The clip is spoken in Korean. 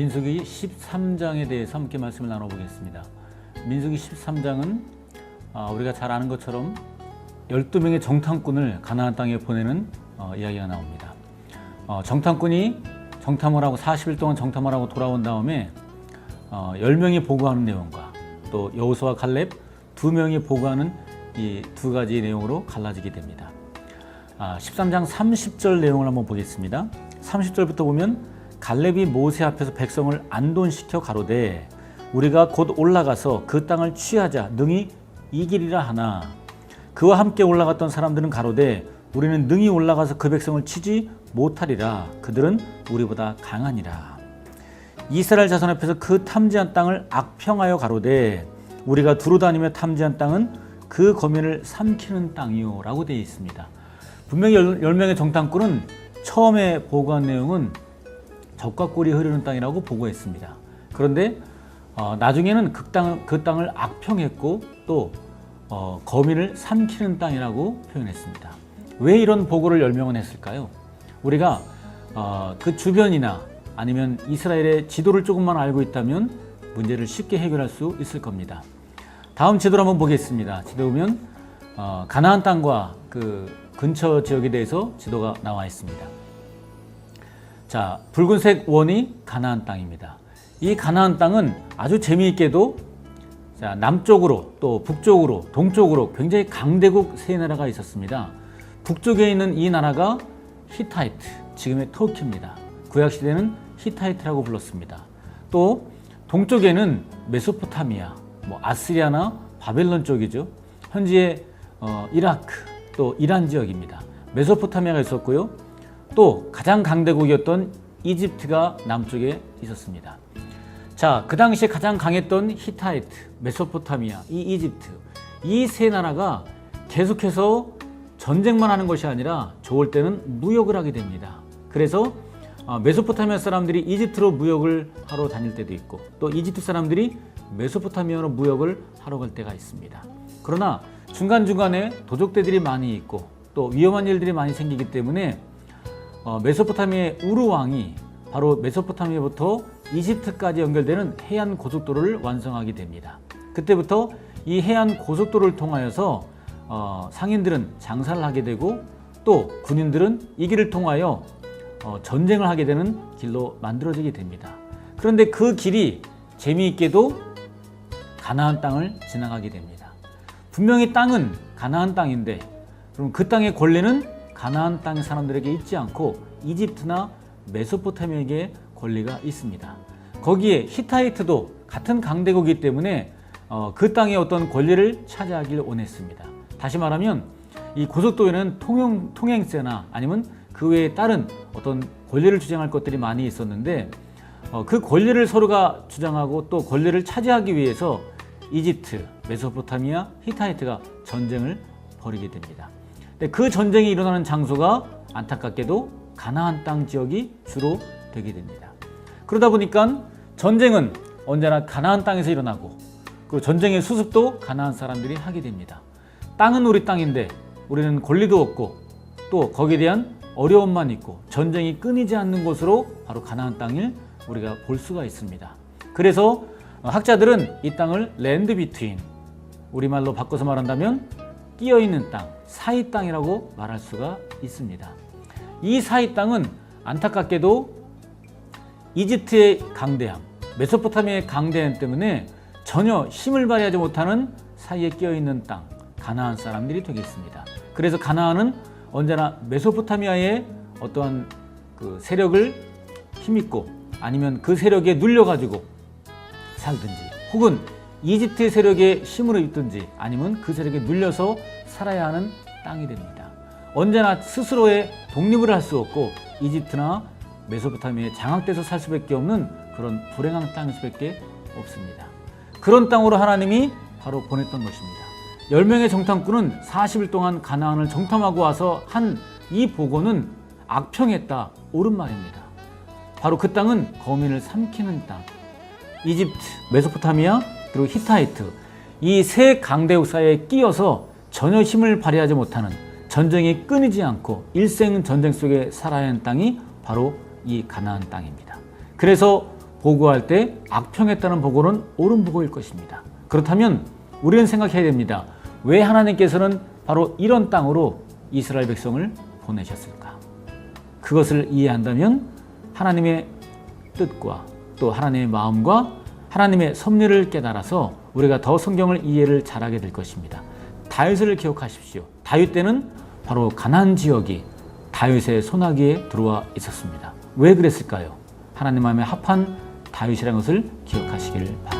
민수기 13장에 대해서 함께 말씀을 나눠보겠습니다. 민수기 13장은 아, 우리가 잘 아는 것처럼 12명의 정탐꾼을 가나안 땅에 보내는 어, 이야기가 나옵니다. 어, 정탐꾼이 정탐을 하고 40일 동안 정탐을 하고 돌아온 다음에 어, 10명이 보고하는 내용과 또 여호수와 칼렙 두 명이 보고하는 이 두 가지 내용으로 갈라지게 됩니다. 아, 13장 30절 내용을 한번 보겠습니다. 30절부터 보면 갈렙이 모세 앞에서 백성을 안돈시켜 가로되 우리가 곧 올라가서 그 땅을 취하자. 능히 이기리라 하나. 그와 함께 올라갔던 사람들은 가로되 우리는 능히 올라가서 그 백성을 치지 못하리라. 그들은 우리보다 강하니라. 이스라엘 자손 앞에서 그 탐지한 땅을 악평하여 가로되 우리가 두루 다니며 탐지한 땅은 그 거민을 삼키는 땅이요라고 되어 있습니다. 분명히 열, 열 명의 정탐꾼은 처음에 보고한 내용은 적과 꿀이 흐르는 땅이라고 보고했습니다. 그런데 어, 나중에는 그, 땅, 그 땅을 악평했고 또 어, 거민을 삼키는 땅이라고 표현했습니다. 왜 이런 보고를 열 명은 했을까요? 우리가 어, 그 주변이나 아니면 이스라엘의 지도를 조금만 알고 있다면 문제를 쉽게 해결할 수 있을 겁니다. 다음 지도를 한번 보겠습니다. 지도 보면 어, 가나안 땅과 그 근처 지역에 대해서 지도가 나와 있습니다. 자, 붉은색 원이 가나안 땅입니다. 이 가나안 땅은 아주 재미있게도 자, 남쪽으로 또 북쪽으로 동쪽으로 굉장히 강대국 세 나라가 있었습니다. 북쪽에 있는 이 나라가 히타이트, 지금의 터키입니다. 구약 시대는 히타이트라고 불렀습니다. 또 동쪽에는 메소포타미아, 뭐 아스리아나 바벨론 쪽이죠. 현재 어, 이라크 또 이란 지역입니다. 메소포타미아가 있었고요. 또 가장 강대국이었던 이집트가 남쪽에 있었습니다. 자, 그 당시에 가장 강했던 히타이트, 메소포타미아, 이 이집트 이 세 나라가 계속해서 전쟁만 하는 것이 아니라 좋을 때는 무역을 하게 됩니다. 그래서 어, 메소포타미아 사람들이 이집트로 무역을 하러 다닐 때도 있고 또 이집트 사람들이 메소포타미아로 무역을 하러 갈 때가 있습니다. 그러나 중간중간에 도적대들이 많이 있고 또 위험한 일들이 많이 생기기 때문에 어, 메소포타미아의 우르 왕이 바로 메소포타미아부터 이집트까지 연결되는 해안 고속도로를 완성하게 됩니다. 그때부터 이 해안 고속도로를 통하여서 어, 상인들은 장사를 하게 되고 또 군인들은 이 길을 통하여 어, 전쟁을 하게 되는 길로 만들어지게 됩니다. 그런데 그 길이 재미있게도 가나안 땅을 지나가게 됩니다. 분명히 땅은 가나안 땅인데 그럼 그 땅의 권리는 가나안 땅 사람들에게 있지 않고 이집트나 메소포타미아에게 권리가 있습니다. 거기에 히타이트도 같은 강대국이기 때문에 어, 그 땅의 어떤 권리를 차지하길 원했습니다. 다시 말하면 이 고속도로에는 통행, 통행세나 아니면 그 외에 다른 어떤 권리를 주장할 것들이 많이 있었는데 어, 그 권리를 서로가 주장하고 또 권리를 차지하기 위해서 이집트, 메소포타미아, 히타이트가 전쟁을 벌이게 됩니다. 근데 그 전쟁이 일어나는 장소가 안타깝게도 가나안 땅 지역이 주로 되게 됩니다. 그러다 보니까 전쟁은 언제나 가나안 땅에서 일어나고 그 전쟁의 수습도 가나안 사람들이 하게 됩니다. 땅은 우리 땅인데 우리는 권리도 없고 또 거기에 대한 어려움만 있고 전쟁이 끊이지 않는 곳으로 바로 가나안 땅을 우리가 볼 수가 있습니다. 그래서 학자들은 이 땅을 랜드 비트윈 우리말로 바꿔서 말한다면 끼어 있는 땅, 사이 땅이라고 말할 수가 있습니다. 이 사이 땅은 안타깝게도 이집트의 강대함, 메소포타미아의 강대함 때문에 전혀 힘을 발휘하지 못하는 사이에 끼어 있는 땅, 가나안 사람들이 되겠습니다. 그래서 가나안은 언제나 메소포타미아의 어떠한 그 세력을 힘있고 아니면 그 세력에 눌려가지고 살든지 혹은 이집트의 세력에 힘을 입든지 아니면 그 세력에 눌려서 살아야 하는 땅이 됩니다. 언제나 스스로의 독립을 할 수 없고 이집트나 메소포타미아에 장악돼서 살 수밖에 없는 그런 불행한 땅일 수밖에 없습니다. 그런 땅으로 하나님이 바로 보냈던 것입니다. 10명의 정탐꾼은 40일 동안 가나안을 정탐하고 와서 한 이 보고는 악평했다 옳은 말입니다. 바로 그 땅은 거민을 삼키는 땅. 이집트, 메소포타미아, 그리고 히타이트 이 세 강대국 사이에 끼어서 전혀 힘을 발휘하지 못하는 전쟁이 끊이지 않고 일생 전쟁 속에 살아야 하는 땅이 바로 이 가나안 땅입니다. 그래서 보고할 때 악평했다는 보고는 옳은 보고일 것입니다. 그렇다면 우리는 생각해야 됩니다. 왜 하나님께서는 바로 이런 땅으로 이스라엘 백성을 보내셨을까? 그것을 이해한다면 하나님의 뜻과 또 하나님의 마음과 하나님의 섭리를 깨달아서 우리가 더 성경을 이해를 잘하게 될 것입니다. 다윗을 기억하십시오. 다윗 때는 바로 가나안 지역이 다윗의 손아귀에 들어와 있었습니다. 왜 그랬을까요? 하나님 마음에 합한 다윗이라는 것을 기억하시길 바랍니다.